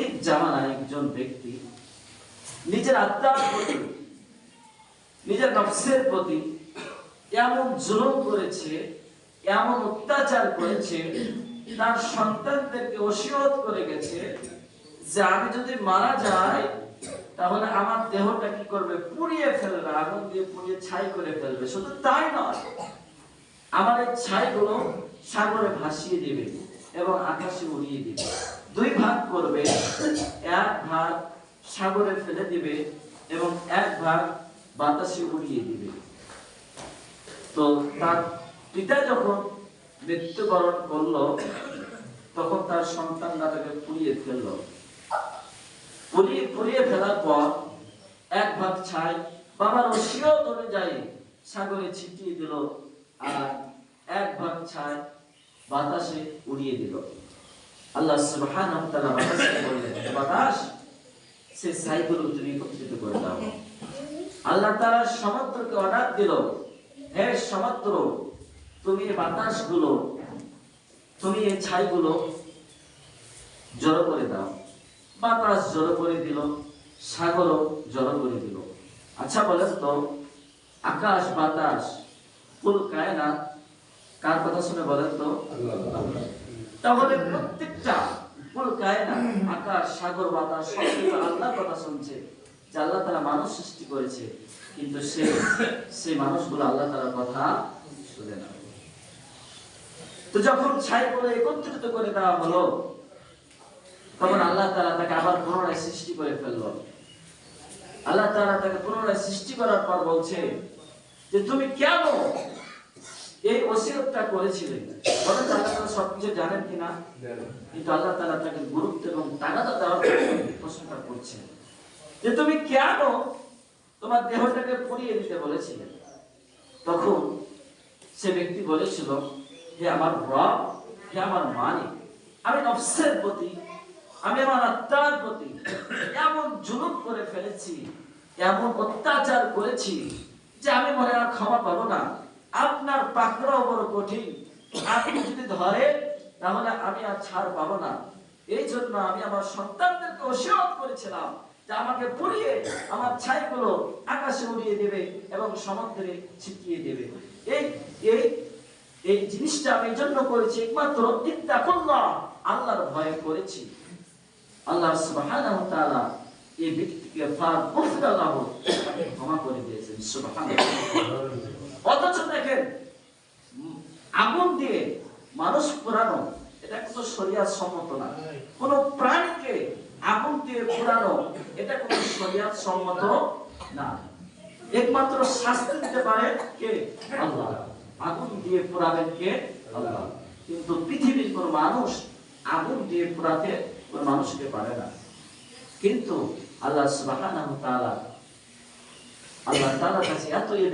অতীত জামানায় একজন ব্যক্তি, নিজের আত্মার প্রতি, নিজের নফসের প্রতি এমন জুলুম করেছে, এমন অত্যাচার করেছে, তার সন্তানদেরকে ওসিয়ত করে গেছে যে আমি যদি মারা যাই, তাহলে আমার দেহটা কি করবে? পুড়িয়ে ফেলবে, আগুন দিয়ে পুড়িয়ে ছাই করে ফেলবে। শুধু তাই নয়, আমার এই ছাইগুলো সাগরে ভাসিয়ে দেবে। এবং আকাশে উড়িয়ে দিবে। দুই ভাগ করবে, এক ভাগ সাগরে ফেলে দিবে এবং এক ভাগ বাতাসে উড়িয়ে দিবে। তো তার পিতা যখন মৃত্যুবরণ করল, তখন তার সন্তানরা তাকে পুড়িয়ে ফেলল। পুড়িয়ে পুড়িয়ে ফেলার পর এক ভাগ ছাই বাবার ওসিয়ত অনুযায়ী সাগরে ছিটিয়ে দিল আর বাতাসে উড়িয়ে দিল। আল্লাহ সুবহানাহু ওয়া তাআলা বাতাসকে বাতাস, সে ছাইগুলো তুমি একত্রিত করে দাও। আল্লাহ তাআলা সমুদ্রকে অর্ডার দিল, হে সমুদ্র তুমি বাতাসগুলো, তুমি এই ছাইগুলো জড়ো করে দাও। বাতাস জড়ো করে দিল, সাগরও জড়ো করে দিল। আচ্ছা বলেন তো, আকাশ বাতাস, ফুল কায়নাত কার কথা শুনে বলেন তো? তাহলে প্রত্যেকটা আল্লাহ তারা যখন ছাই করে একত্রিত করে তখন আল্লাহ তাআলা তাকে আবার পুনরায় সৃষ্টি করে ফেলল। আল্লাহ তাআলা তাকে পুনরায় সৃষ্টি করার পর বলছে যে, তুমি কেন এই ওসিয়তটা করেছিলে বলেন তো তাআলা সবকিছু জানেন কিনা? কিন্তু আল্লাহ তাআলা তাকে গুরুত্ব এবং তাগাদা দেওয়ার প্রশ্নটা করছেন। যে তুমি কেন তোমার দেহটাকে পুড়িয়ে দিতে বলেছিলে? তখন সে ব্যক্তি বলেছিল, হে আমার রব, হে আমার মালিক, আমি নফসের প্রতি, আমি আমার আত্মার প্রতি এমন জুলুম করে ফেলেছি, এমন অত্যাচার করেছি যে আমি মনে আর ক্ষমা পাবো না। আপনার পাকড়াও বড় কঠিন। আপনি যদি ধরে, তাহলে আমি আর ছাড় পাবো না। এই জন্য আমি আমার সন্তানদেরকে ওসিয়ত করেছিলাম যে আমাকে পুড়িয়ে আমার ছাইগুলো আকাশে উড়িয়ে দেবে এবং সমুদ্রে ছিটিয়ে দেবে। এই এই এই জিনিসটা আমি জন্য করেছি একমাত্র ইত্তাকুল্লাহ, আল্লাহর ভয়ে করেছি। আল্লাহ তাআলা এই ব্যক্তিকে ক্ষমা করে দিয়েছেন অথচ দেখেন আগুন দিয়ে মানুষ এটা কোনো সম্মত না। প্রাণীকে আগুন দিয়ে এটা সম্মত না। একমাত্র শাস্তি দিতে পারে কে? আল্লাহ। আগুন দিয়ে পোড়াবেন কে? আল্লাহ। কিন্তু পৃথিবীর কোন মানুষ আগুন দিয়ে পোড়াতে কোন মানুষকে পারে না। কিন্তু আল্লাহ সুবহানাহু আল্লাহ তাআলার কাছে এত এই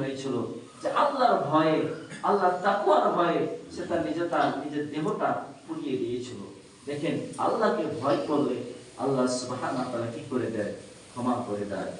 হয়েছিল যে আল্লাহর ভয়ে, আল্লাহর তাকওয়ার ভয়ে সে তার তার নিজের দেহটা পুড়িয়ে দিয়েছিল। দেখেন, আল্লাহকে ভয় করলে আল্লাহ সুবহানাহু তাআলা কি করে দেয়? ক্ষমা করে দেয়।